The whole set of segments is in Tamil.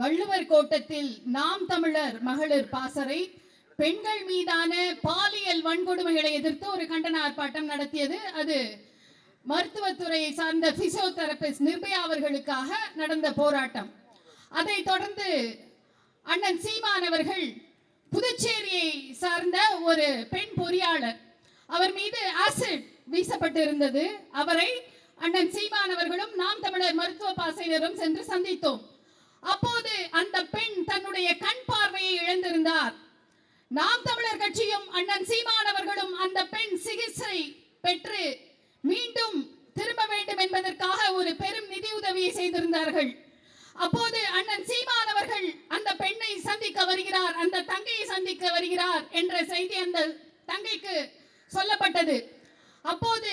வள்ளுவர் கோட்டத்தில் நாம் தமிழர் மகளிர் பாசறை பெண்கள் மீதான பாலியல் வன்கொடுமைகளை எதிர்த்து ஒரு கண்டன ஆர்ப்பாட்டம் நடத்தியது. அது மருத்துவத்துறையை சார்ந்த பிசியோதெரபிஸ்ட் நிர்பயா அவர்களுக்காக நடந்த போராட்டம். அதை தொடர்ந்து அண்ணன் சீமான் அவர்கள் புதுச்சேரியை சார்ந்த ஒரு பெண் பொறியாளர் அவர் மீது ஆசிட் வீசப்பட்டிருந்தது. அவரை அண்ணன் சீமான் அவர்களும் நாம் தமிழர் மருத்துவ பாசையினரும் சென்று சந்தித்தோம். அப்போது அந்த பெண் தன்னுடைய கண் பார்வையை இழந்திருந்தார். நாம் தமிழர் கட்சியும் அண்ணன் சீமான் அவர்களும் அந்த பெண் சிகிச்சை பெற்று மீண்டும் திரும்ப வேண்டும் என்பதற்காக ஒரு பெரும் நிதி உதவியை செய்திருந்தார்கள். அப்போது அண்ணன் சீமான் அவர்கள் அந்த பெண்ணை சந்திக்க வருகிறார் அந்த தங்கையை சந்திக்க வருகிறார் என்ற செய்தி அந்த தங்கைக்கு சொல்லப்பட்டது. அப்போது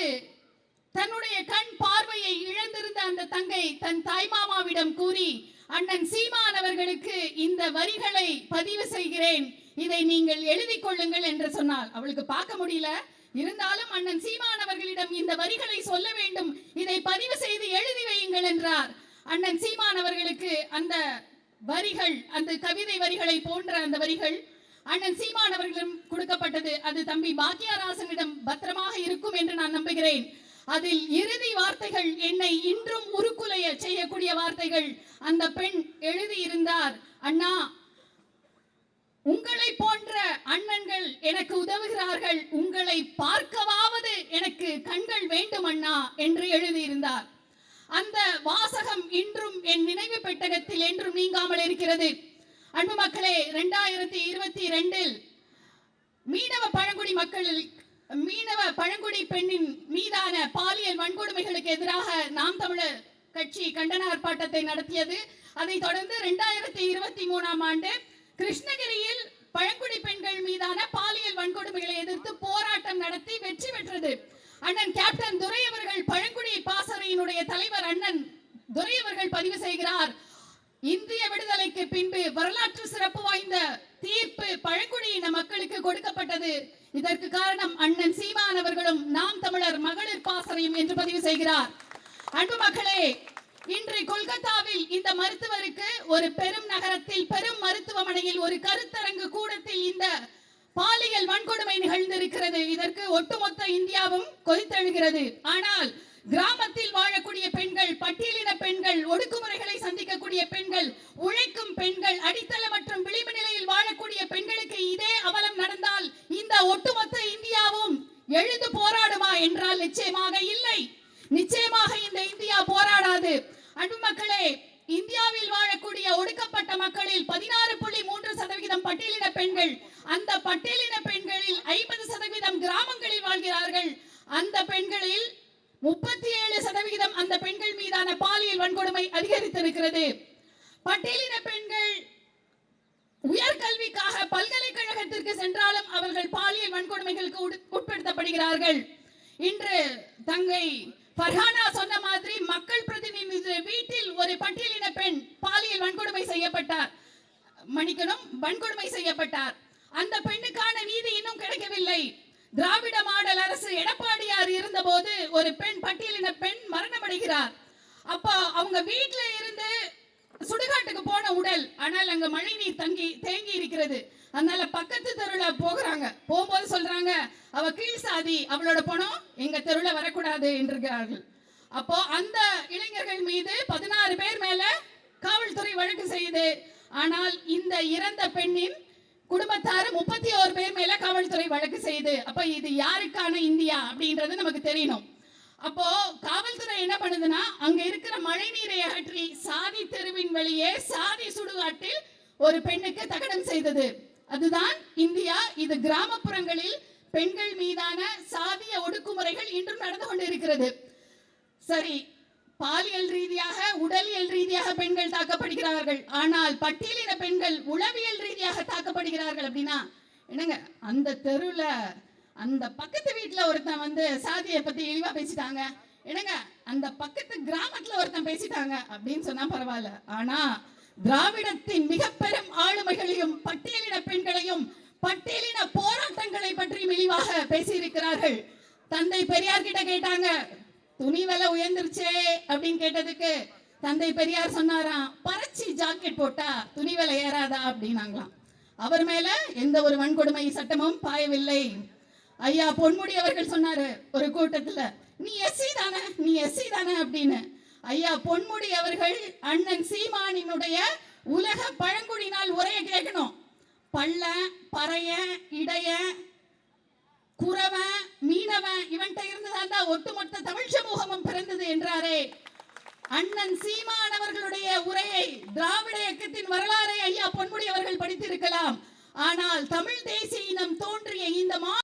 தன்னுடைய கண் பார்வையை இழந்திருந்த அந்த தங்கை தன் தாய்மாமாவிடம் கூறி அண்ணன் சீமான் அவர்களுக்கு இந்த வரிகளை பதிவு செய்கிறேன். இதை நீங்கள் எழுதிக் கொள்ளுங்கள் என்று சொன்னால் அவளுக்கு பார்க்க முடியல. இருந்தாலும் அண்ணன் சீமான் அவர்களிடம் இந்த வரிகளை சொல்ல வேண்டும். இதை பதிவு செய்து எழுதி வையுங்கள் என்றார். அண்ணன் சீமான் அவர்களுக்கு அந்த வரிகள் அந்த கவிதை வரிகளை போன்ற அந்த வரிகள் அண்ணன் சீமான் அவர்களிடம் கொடுக்கப்பட்டது. அது தம்பி பாக்கியராசனிடம் பத்திரமாக இருக்கும் என்று நான் நம்புகிறேன். அதில் இறுதி வார்த்தைகள் என்னை இன்றும் உருக்குலைய செய்யக்கூடிய வார்த்தைகள். அந்த பெண் எழுதியிருந்தார் அண்ணா உங்களை போன்ற அண்ணன்கள் எனக்கு உதவுகிறார்கள். உங்களை பார்க்கவாவது எனக்கு கண்கள் வேண்டும் அண்ணா என்று எழுதியிருந்தார். அந்த வாசகம் இன்றும் என் நினைவு பெட்டகத்தில் என்றும் நீங்காமல் இருக்கிறது. அன்பு மக்களே இரண்டாயிரத்தி இருபத்தி ரெண்டில் மீனவ பழங்குடி மக்களில் மீனவ பழங்குடி பெண்ணின் எதிரான பாலியல் வன்கொடுமைகளுக்கு எதிராக நாம் தமிழர் கட்சி கண்டன ஆர்ப்பாட்டத்தை நடத்தியது. அதைத் தொடர்ந்து இரண்டாயிரத்தி இருபத்தி மூணாம் ஆண்டு கிருஷ்ணகிரியில் பழங்குடி பெண்கள் மீதான பாலியல் வன்கொடுமைகளை எதிர்த்து போராட்டம் நடத்தி வெற்றி பெற்றது. அண்ணன் கேப்டன் துரை அவர்கள் பழங்குடி பாசறையினுடைய தலைவர் அண்ணன் துரை அவர்கள் பதிவு செய்கிறார். இந்திய விடுதலைக்கு பின்பு வரலாற்று சிறப்பு வாய்ந்த தீர்ப்பு வாய்ப்பு பழங்குடியின மக்களுக்கு கொடுக்கப்பட்டது. இதற்கு காரணம் அண்ணன் சீமான் அவர்களும் நாம் தமிழர் மகளிர் பாசறையும் என்று பதிவு செய்கிறார். அன்பு மக்களே இன்று கொல்கத்தாவில் இந்த மருத்துவருக்கு ஒரு பெரும் நகரத்தில் பெரும் மருத்துவமனையில் ஒரு கருத்தரங்கு கூடத்தில் இந்த பாலியல் வன்கொடுமை நிகழ்ந்திருக்கிறது. இதற்கு ஒட்டுமொத்த இந்தியாவும் கொதித்தெழுகிறது ஆனால் கிராமத்தில் வாழக்கூடிய பெண்கள் பட்டியலின பெண்கள் ஒடுக்குமுறைகளை சந்திக்கக்கூடிய பெண்கள் உழைக்கும் பெண்கள் அடித்தள மற்றும் விளிம்பு நிலையில் நடந்தால் ஒட்டுமொத்த இந்தியாவும் எழுந்து போராடுமா என்றால் நிச்சயமாக இல்லை. நிச்சயமாக இந்த இந்தியா போராடாது. அன்பு மக்களே இந்தியாவில் வாழக்கூடிய ஒடுக்கப்பட்ட மக்களில் பதினாறு புள்ளி மூன்று சதவிகிதம் பட்டியலின பெண்கள் அந்த பட்டியலின பெண்களில் ஐம்பது சதவீதம் கிராமங்களில் வாழ்கிறார்கள். அந்த பெண்களில் முப்பத்தி ஏழு சதவிகிதம் அந்த பெண்கள் மீதான பாலியல் வன்கொடுமை அதிகரித்திருக்கிறது. பட்டியலின பெண்கள் உயர்கல்விக்காக பல்கலைக்கழகத்திற்கு சென்றாலும் அவர்கள் பாலியல் வன்கொடுமைகளுக்கு உட்- உட்படுத்தப்படுகிறார்கள். இன்று தங்கை ஃபர்ஹானா சொன்ன மாதிரி மக்கள் பிரதிநிதி வீட்டில் ஒரு பட்டியலின பெண் பாலியல் வன்கொடுமை செய்யப்பட்டார். மணிக்கணும் வன்கொடுமை செய்யப்பட்டார். அந்த பெண்ணுக்கான நீதி இன்னும் கிடைக்கவில்லை. திராவிட மாடல் அரசு எடப்பாடியார் இருந்தபோது ஒரு பெண் பட்டியலின பெண் மரணமடைகிறார். அப்போ அவங்க வீட்டில் இருந்து சுடுகாட்டுக்கு போன உடல். ஆனால் அங்க மழை நீர் தங்கி தேங்கி இருக்கிறது. அதனால பக்கத்து தெருல போகிறாங்க. போகும்போது சொல்றாங்க அவ கீழ் சாதி அவளோட பணம் எங்க தெருல வரக்கூடாது என்றார்கள் அப்போ அந்த இளைஞர்கள் மீது பதினாறு பேர் மேல காவல்துறை வழக்கு செய்யுது. ஆனால் இந்த இறந்த பெண்ணின் குடும்பத்தார் முப்பத்தி ஓரு பேர் மேல காவல்துறை வழக்கு செய்யுது. அப்ப இது யாருக்கான இந்தியா அப்படின்றது நமக்கு தெரியணும். அப்போ காவல்துறை என்ன பண்ணுதுன்னா அங்க இருக்கிற மழை நீரை அகற்றி சாதி தெருவின் வழியே சாதி சுடுகாட்டில் ஒரு பெண்ணுக்கு தகனம் செய்தது. அதுதான் இந்தியா. இது கிராமப்புறங்களில் பெண்கள் மீதான சாதிய ஒடுக்குமுறைகள் இன்றும் நடந்து கொண்டிருக்கிறது. சரி பாலியல் ரீதியாக உடலியல் ரீதியாக பெண்கள் தாக்கப்படுகிறார்கள். ஆனால் பட்டியலின பெண்கள் உளவியல் ரீதியாக தாக்கப்படுகிறார்கள் அப்படின்னா என்னங்க அந்த தெருவில் அந்த பக்கத்து வீட்டுல ஒருத்தன் வந்து சாதியை பத்தி இழிவா பேசிட்டாங்க. என்னங்க அந்த பக்கத்து கிராமத்துல ஒருத்தன் பேசிட்டாங்க. அப்படின்னு சொன்னா பரவாயில்ல. ஆனா திராவிடத்தின் மிக பெரும் ஆளுமைகளையும் பட்டியலின பெண்களையும் பட்டியலின போராட்டங்களை பற்றி இழிவாக பேசியிருக்கிறார்கள். தந்தை பெரியார் கிட்ட கேட்டாங்க துணி விலை உயர்ந்துருச்சே அப்படின்னு கேட்டதுக்கு தந்தை பெரியார் சொன்னாராம் பறச்சி ஜாக்கெட் போட்டா துணி விலை ஏறாதா? அப்படின்னாங்களாம். அவர் மேல எந்த ஒரு வன்கொடுமை சட்டமும் பாயவில்லை. ஐயா பொன்முடி அவர்கள் சொன்னாரு ஒரு கூட்டத்துல நீ எஸ்சி தானே நீ எஸ்சி தானே அப்படின்னு. ஐயா பொன்முடி அவர்கள் அண்ணன் சீமானினுடைய உலக பழங்குடி நாள் உரையை கேட்கணும். பள்ள பறைய இடைய குறவன் மீனவன் இவன்கிட்ட இருந்துதான் தான் ஒட்டுமொத்த தமிழ் சமூகமும் பிறந்தது என்றாரே. அண்ணன் சீமான் அவர்களுடைய உரையை திராவிட இயக்கத்தின் வரலாறை ஐயா பொன்முடி அவர்கள் படித்திருக்கலாம். ஆனால் தமிழ் தேசிய இனம் தோன்றிய இந்த மா